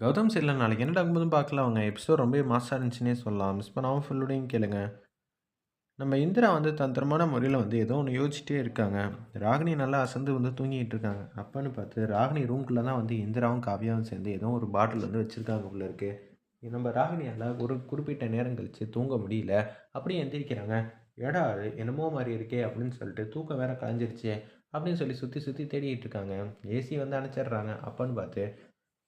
கௌதம் சரியில்லை. நாளைக்கு என்ன நடக்கும்போதும் பார்க்கலாம் அவங்க எபிசோட் ரொம்பவே மாசாக இருந்துச்சுன்னே சொல்லலாம். மிஸ் பண்ணாமல் ஃபுல்லோடையும் கேளுங்க. நம்ம இந்திரா வந்து தந்திரமான முறையில் வந்து ஏதோ ஒன்று யோசிச்சுட்டே இருக்காங்க. ராகினி நல்லா அசந்து வந்து தூங்கிட்டு இருக்காங்க. அப்பன்னு பார்த்து ராகினி ரூம்குள்ளே தான் வந்து இந்திராவும் காவியாவும் சேர்ந்து ஏதோ ஒரு பாட்டில் வந்து வச்சுருக்காங்க உள்ள இருக்கு. நம்ம ராகினியால் ஒரு குறிப்பிட்ட நேரம் கழித்து தூங்க முடியல. அப்படியே எந்திரிக்கிறாங்க. ஏடா அது என்னமோ மாதிரி இருக்கே அப்படின்னு சொல்லிட்டு தூக்கம் வேற கலைஞ்சிருச்சே அப்படின்னு சொல்லி சுற்றி சுற்றி தேடிட்டு இருக்காங்க. ஏசி வந்து அணைச்சிடுறாங்க. அப்பன்னு பார்த்து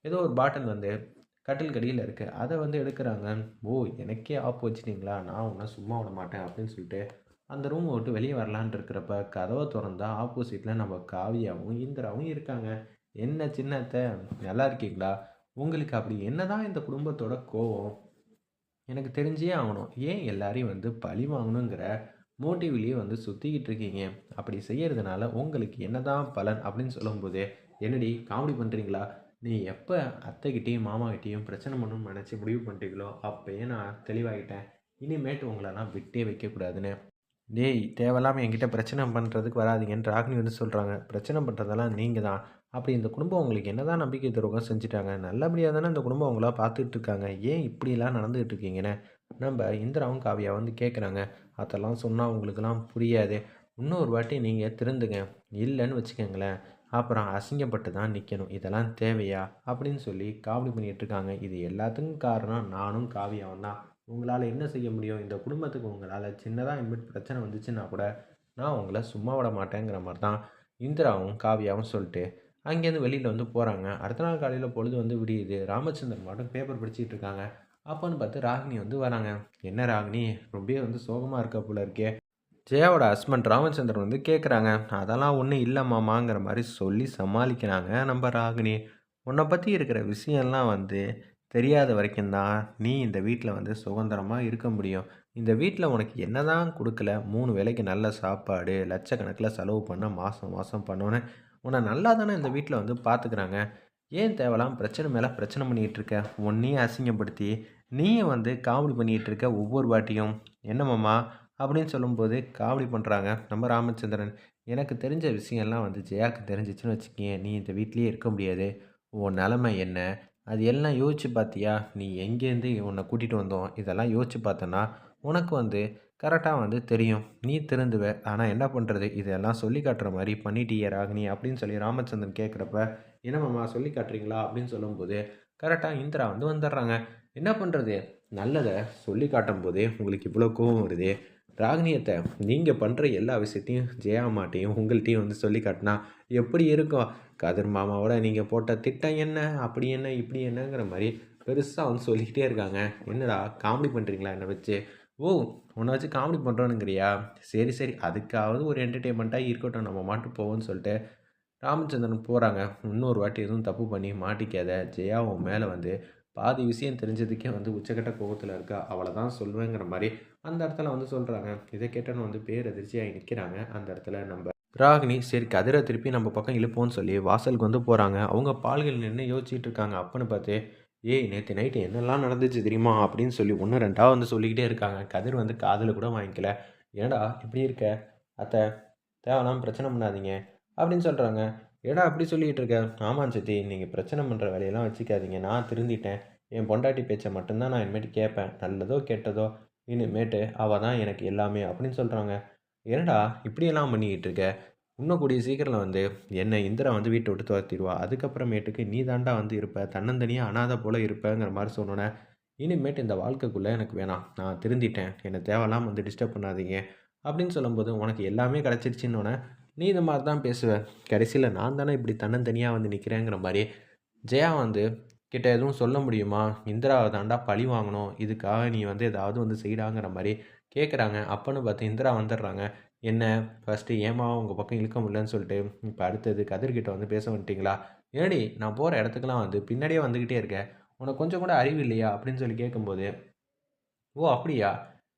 ஏதோ ஒரு பாட்டில் வந்து கட்டில் கடியில் இருக்குது அதை வந்து எடுக்கிறாங்க. ஓ எனக்கே ஆப் வச்சிட்டிங்களா? நான் உன்னை சும்மா விட மாட்டேன் அப்படின்னு சொல்லிட்டு அந்த ரூமை விட்டு வெளியே வரலான் இருக்கிறப்ப கதவை திறந்தா ஆப்போசிட்டில் நம்ம காவியாவும் இந்திராவும் இருக்காங்க. என்ன சின்னத்தை? நல்லா இருக்கீங்களா? உங்களுக்கு அப்படி என்ன தான் இந்த குடும்பத்தோட கோவம்? எனக்கு தெரிஞ்சே ஆகணும். ஏன் எல்லாரையும் வந்து பழி வாங்கணுங்கிற மோட்டிவ்லேயே வந்து சுற்றிக்கிட்டு இருக்கீங்க? அப்படி செய்கிறதுனால உங்களுக்கு என்னதான் பலன்? அப்படின்னு சொல்லும்போது என்னடி காமெடி பண்ணுறீங்களா நீ எப்போ அத்தைக்கிட்டேயும் மாமாக்கிட்டேயும் பிரச்சனை பண்ணணும்னு நினச்சி முடிவு பண்ணிட்டீங்களோ அப்போயே நான் தெளிவாகிட்டேன் இனிமேட்டு உங்களெல்லாம் விட்டே வைக்கக்கூடாதுன்னு. டேய் தேவையில்லாமல் என்கிட்ட பிரச்சனை பண்ணுறதுக்கு வராதீங்கன்னு ராகினி வந்து சொல்கிறாங்க பிரச்சனை பண்ணுறதெல்லாம் நீங்கள் தான் அப்படி இந்த குடும்பம் உங்களுக்கு என்ன தான் நம்பிக்கை துரோகம் செஞ்சுட்டாங்க. நல்லபடியாக தானே இந்த குடும்பம் அவங்களா பார்த்துட்டு இருக்காங்க. ஏன் இப்படிலாம் நடந்துகிட்டு இருக்கீங்கன்னு? நம்ம இந்திராவும் காவியா வந்து கேட்குறாங்க அதெல்லாம் சொன்னால் உங்களுக்குலாம் புரியாது. இன்னொரு வாட்டி நீங்கள் திருந்துங்க. இல்லைன்னு வச்சுக்கோங்களேன். அப்புறம் அசிங்கப்பட்டு தான் நிற்கணும் இதெல்லாம் தேவையா? அப்படின்னு சொல்லி காமெடி பண்ணிகிட்டு இருக்காங்க. இது எல்லாத்துக்கும் காரணம் நானும் காவியாவும் தான். உங்களால் என்ன செய்ய முடியும்? இந்த குடும்பத்துக்கு உங்களால் சின்னதாக இனிமேட் பிரச்சனை வந்துச்சுன்னா கூட நான் உங்களை சும்மா விட மாட்டேங்கிற மாதிரி தான் இந்திராவும் காவியாவும் சொல்லிட்டு அங்கேருந்து வெளியில் வந்து போகிறாங்க அடுத்த நாள் காலையில் பொழுது வந்து விடியுது. ராமச்சந்திரன் மட்டும் பேப்பர் படிச்சுட்டு இருக்காங்க. அப்போன்னு பார்த்து ராகினி வந்து வராங்க. என்ன ராகினி? ரொம்ப வந்து சோகமாக இருக்க போல இருக்கே. ஜெயாவோட ஹஸ்பண்ட் ராமச்சந்திரன் வந்து கேட்குறாங்க அதெல்லாம் ஒன்றும் இல்லைம்மாமாங்கிற மாதிரி சொல்லி சமாளிக்கிறாங்க நம்ம ராகினி. உன்னை பற்றி இருக்கிற விஷயம்லாம் வந்து தெரியாத வரைக்கும் தான் நீ இந்த வீட்டில் வந்து சுதந்திரமாக இருக்க முடியும். இந்த வீட்டில் உனக்கு என்ன தான் கொடுக்கல மூணு வேளைக்கு நல்ல சாப்பாடு லட்சக்கணக்கில் செலவு பண்ண மாதம் மாதம் பண்ணோன்னே உன்னை நல்லா தானே இந்த வீட்டில் வந்து பார்த்துக்கிறாங்க ஏன் தேவலாம் பிரச்சனை மேலே பிரச்சனை பண்ணிகிட்டு இருக்க? உன்னையும் அசிங்கப்படுத்தி நீயே வந்து காமெடி பண்ணிகிட்டு இருக்க ஒவ்வொரு வாட்டியும். என்னம்மாம்மா அப்படின்னு சொல்லும்போது காவடி பண்ணுறாங்க நம்ம ராமச்சந்திரன் எனக்கு தெரிஞ்ச விஷயம்லாம் வந்து ஜெயாவுக்கு தெரிஞ்சிச்சுன்னு வச்சுக்கேன் நீ இந்த வீட்லேயே இருக்க முடியாது. உன் நிலமை என்ன? அது எல்லாம் யோசிச்சு பார்த்தியா நீ எங்கேருந்து உன்னை கூட்டிகிட்டு வந்தோம்? இதெல்லாம் யோசிச்சு பார்த்தோன்னா உனக்கு வந்து கரெக்டாக வந்து தெரியும். நீ திருந்துவ. ஆனால் என்ன பண்ணுறது இதெல்லாம் சொல்லி காட்டுற மாதிரி பண்ணிட்டியே ராகினி அப்படின்னு சொல்லி ராமச்சந்திரன் கேட்குறப்ப என்னம்மா சொல்லி காட்டுறீங்களா? அப்படின்னு சொல்லும்போது கரெக்டாக இந்திரா வந்து வந்துடுறாங்க. என்ன பண்ணுறது நல்லதை சொல்லி காட்டும் போதே உங்களுக்கு இவ்வளோ கோவம் வருது. ராகினியத்தை நீங்கள் பண்ணுற எல்லா விஷயத்தையும் ஜெயாமாட்டையும் உங்கள்கிட்டையும் வந்து சொல்லி காட்டினா எப்படி இருக்கும்? கதிர் மாமாவோட நீங்கள் போட்ட திட்டம் என்ன? அப்படி என்ன? இப்படி என்னங்கிற மாதிரி பெருசாக வந்து சொல்லிக்கிட்டே இருக்காங்க. என்னடா காமெடி பண்ணுறீங்களா என்னை வச்சு? ஓ உன்னை வச்சு காமெடி பண்ணுறோனுங்கிறியா சரி சரி அதுக்காவது ஒரு என்டர்டெயின்மெண்ட்டாக இருக்கட்டும். நம்ம மாட்டு போவோம்னு சொல்லிட்டு ராமச்சந்திரன் போகிறாங்க இன்னொரு வாட்டி எதுவும் தப்பு பண்ணி மாட்டிக்காத. ஜெயா உன் மேலே வந்து பாதி விஷயம் தெரிஞ்சதுக்கே வந்து உச்சக்கட்ட கோபத்தில் இருக்கா? அவளை தான் சொல்லுவேங்கிற மாதிரி அந்த இடத்துல வந்து சொல்கிறாங்க இதை கேட்டோன்னு வந்து பேர் அதிர்ச்சியாகி நிற்கிறாங்க அந்த இடத்துல நம்ம ராகினி சரி கதிரை திருப்பி நம்ம பக்கம் இழுப்போம்னு சொல்லி வாசலுக்கு வந்து போகிறாங்க அவங்க பால்கள் நின்று யோசிச்சுட்டு இருக்காங்க. அப்பன்னு பார்த்து ஏய் நேற்று நைட்டு என்னெல்லாம் நடந்துச்சு தெரியுமா? அப்படின்னு சொல்லி ஒன்று ரெண்டாக வந்து சொல்லிக்கிட்டே இருக்காங்க. கதிர் வந்து காதில் கூட வாங்கிக்கல. ஏடா இப்படி இருக்க? அத்தை தேவலாம் பிரச்சனை பண்ணாதீங்க. அப்படின்னு சொல்கிறாங்க ஏடா அப்படி சொல்லிகிட்டு இருக்க? ஆமாம் சித்தி நீங்கள் பிரச்சனை பண்ணுற வேலையெல்லாம் வச்சுக்காதீங்க. நான் திருந்திட்டேன். என் பொண்டாட்டி பேச்சை மட்டும்தான் நான் இனிமேட்டு கேட்பேன். நல்லதோ கெட்டதோ இனிமேட்டு அவள் தான் எனக்கு எல்லாமே அப்படின்னு சொல்கிறாங்க என்னடா இப்படியெல்லாம் பண்ணிக்கிட்டு இருக்க? இன்னும் கூடிய சீக்கிரம் வந்து என்னை இந்திரா வந்து வீட்டை விட்டு துரத்திடுவா. அதுக்கப்புறமேட்டுக்கு நீ தாண்டா வந்து இருப்ப. தன்னந்தனியாக அனாதை போல் இருப்பேங்கிற மாதிரி சொன்னோன்னே இனிமேட்டு இந்த வாழ்க்கைக்குள்ளே எனக்கு வேணாம். நான் திருந்திட்டேன். என்னை தேவையில்லாமல் வந்து டிஸ்டர்ப் பண்ணாதீங்க. அப்படின்னு சொல்லும்போது உனக்கு எல்லாமே கிடச்சிருச்சின்னொன்னே நீ இந்த மாதிரி தான் பேசுவ. கடைசியில் நான் தானே இப்படி தன்னந்தனியாக வந்து நிற்கிறேங்கிற மாதிரி ஜெயா வந்து கிட்ட எதுவும் சொல்ல முடியுமா? இந்திராவை தாண்டா பழி வாங்கணும். இதுக்காக நீ வந்து ஏதாவது வந்து செய்யடாங்கிற மாதிரி கேட்குறாங்க அப்போன்னு பார்த்து இந்திரா வந்துடுறாங்க. என்ன? ஃபஸ்ட்டு ஏமா உங்கள் பக்கம் இழுக்க முடியலன்னு சொல்லிட்டு இப்போ அடுத்தது கதிர்கிட்ட வந்து பேச வந்துட்டிங்களா? ஏடி நான் போகிற இடத்துக்குலாம் வந்து பின்னாடியே வந்துக்கிட்டே இருக்கேன். உனக்கு கொஞ்சம் கூட அறிவு இல்லையா? அப்படின்னு சொல்லி கேட்கும்போது ஓ அப்படியா?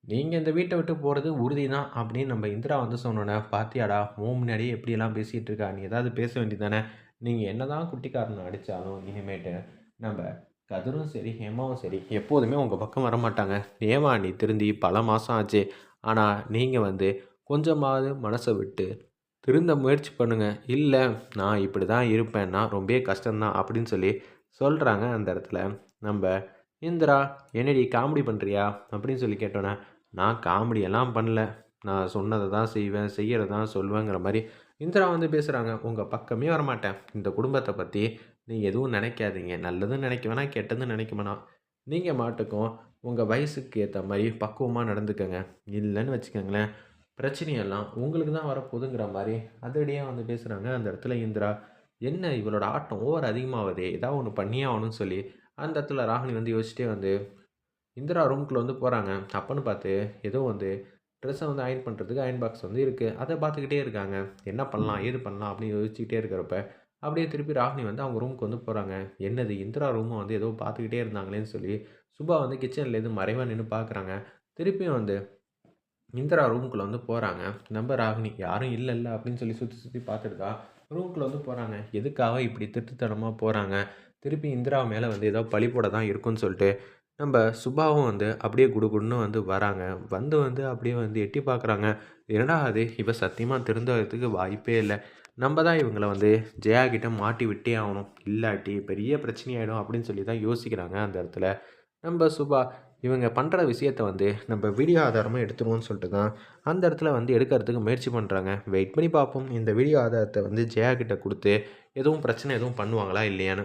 நீங்கள் இந்த வீட்டை விட்டு போகிறது உறுதி தான் அப்படின்னு நம்ம இந்திரா வந்து சொன்னோன்னே பாத்தியாடா மோ முன்னாடியே எப்படியெல்லாம் பேசிகிட்டு இருக்கா? நீ ஏதாவது பேச வேண்டியதானே நீங்கள் என்ன தான் குட்டிக்காரனை அடித்தாலும் இனிமேட்டு நம்ம கதிரும் சரி ஹேமாவும் சரி எப்போதுமே உங்கள் பக்கம் வரமாட்டாங்க ஏமா நீ திருந்தி பல மாதம் ஆச்சு. ஆனால் நீங்கள் வந்து கொஞ்சமாவது மனசை விட்டு திருந்த முயற்சி பண்ணுங்கள் இல்லை நான் இப்படி தான் இருப்பேன்னா ரொம்ப கஷ்டம்தான் அப்படின்னு சொல்லி சொல்கிறாங்க அந்த இடத்துல. நம்ம இந்திரா என்னடி காமெடி பண்ணுறியா அப்படின்னு சொல்லி கேட்டோன்னே நான் காமெடியெல்லாம் பண்ணல. நான் சொன்னதை தான் செய்வேன் செய்கிறத தான் சொல்வேங்கிற மாதிரி இந்திரா வந்து பேசுகிறாங்க உங்கள் பக்கமே வரமாட்டேன். இந்த குடும்பத்தை பற்றி நீங்கள் எதுவும் நினைக்காதீங்க. நல்லதும் நினைக்க வேணாம் கெட்டதும் நினைக்க வேணாம். நீங்கள் மாட்டுக்கும் உங்கள் வயசுக்கு ஏற்ற மாதிரி பக்குவமாக நடந்துக்கோங்க. இல்லைன்னு வச்சுக்கோங்களேன் பிரச்சனையெல்லாம் உங்களுக்கு தான் வரப்போகுதுங்கிற மாதிரி அதடியே வந்து பேசுகிறாங்க அந்த இடத்துல இந்திரா. என்ன இவளோட ஆட்டம் ஓவர் அதிகமாகுதே ஏதாவது ஒன்று பண்ணியே ஆகணும்னு சொல்லி அந்த இடத்துல ராகினி வந்து யோசிச்சுட்டே வந்து இந்திரா ரூம்குள்ளே வந்து போகிறாங்க அப்பன்னு பார்த்து ஏதோ வந்து ட்ரெஸ்ஸை வந்து அயன் பண்ணுறதுக்கு அயன் பாக்ஸ் வந்து இருக்குது அதை பார்த்துக்கிட்டே இருக்காங்க. என்ன பண்ணலாம்? ஏது பண்ணலாம்? அப்படின்னு யோசிச்சுக்கிட்டே இருக்கிறப்ப அப்படியே திருப்பி ராகினி வந்து அவங்க ரூமுக்கு வந்து போகிறாங்க என்னது? இந்திரா ரூமும் வந்து ஏதோ பார்த்துக்கிட்டே இருந்தாங்களேன்னு சொல்லி சுபா வந்து கிச்சன்லேருந்து மறைவாக நின்று பார்க்குறாங்க. திருப்பியும் வந்து இந்திரா ரூமுக்குள்ளே வந்து போகிறாங்க நம்ம ராகினி யாரும் இல்லை இல்லை அப்படின்னு சொல்லி சுற்றி சுற்றி பார்த்துருக்கா ரூமுக்குள்ளே வந்து போகிறாங்க எதுக்காக இப்படி திட்டுத்தனமாக போகிறாங்க திருப்பி இந்திரா மேலே வந்து ஏதோ பழி போட தான் இருக்குன்னு சொல்லிட்டு நம்ம சுபாவும் வந்து அப்படியே குடுகுடுன்னு வந்து வராங்க. வந்து வந்து அப்படியே வந்து எட்டி பார்க்குறாங்க என்னடா அது? இவ சத்தியமாக திருந்ததுக்கு வாய்ப்பே இல்லை. நம்ம தான் இவங்களை வந்து ஜெயா கிட்ட மாட்டி விட்டே ஆகணும். இல்லாட்டி பெரிய பிரச்சனையாயிடும் அப்படின்னு சொல்லி தான் யோசிக்கிறாங்க அந்த இடத்துல. நம்ம சுபா இவங்க பண்ணுற விஷயத்த வந்து நம்ம வீடியோ ஆதாரமாக எடுத்துருவோம்னு சொல்லிட்டு தான் அந்த இடத்துல வந்து எடுக்கிறதுக்கு முயற்சி பண்ணுறாங்க வெயிட் பண்ணி பார்ப்போம். இந்த வீடியோ ஆதாரத்தை வந்து ஜெயா கிட்ட கொடுத்து எதுவும் பிரச்சனை எதுவும் பண்ணுவாங்களா இல்லையான்னு.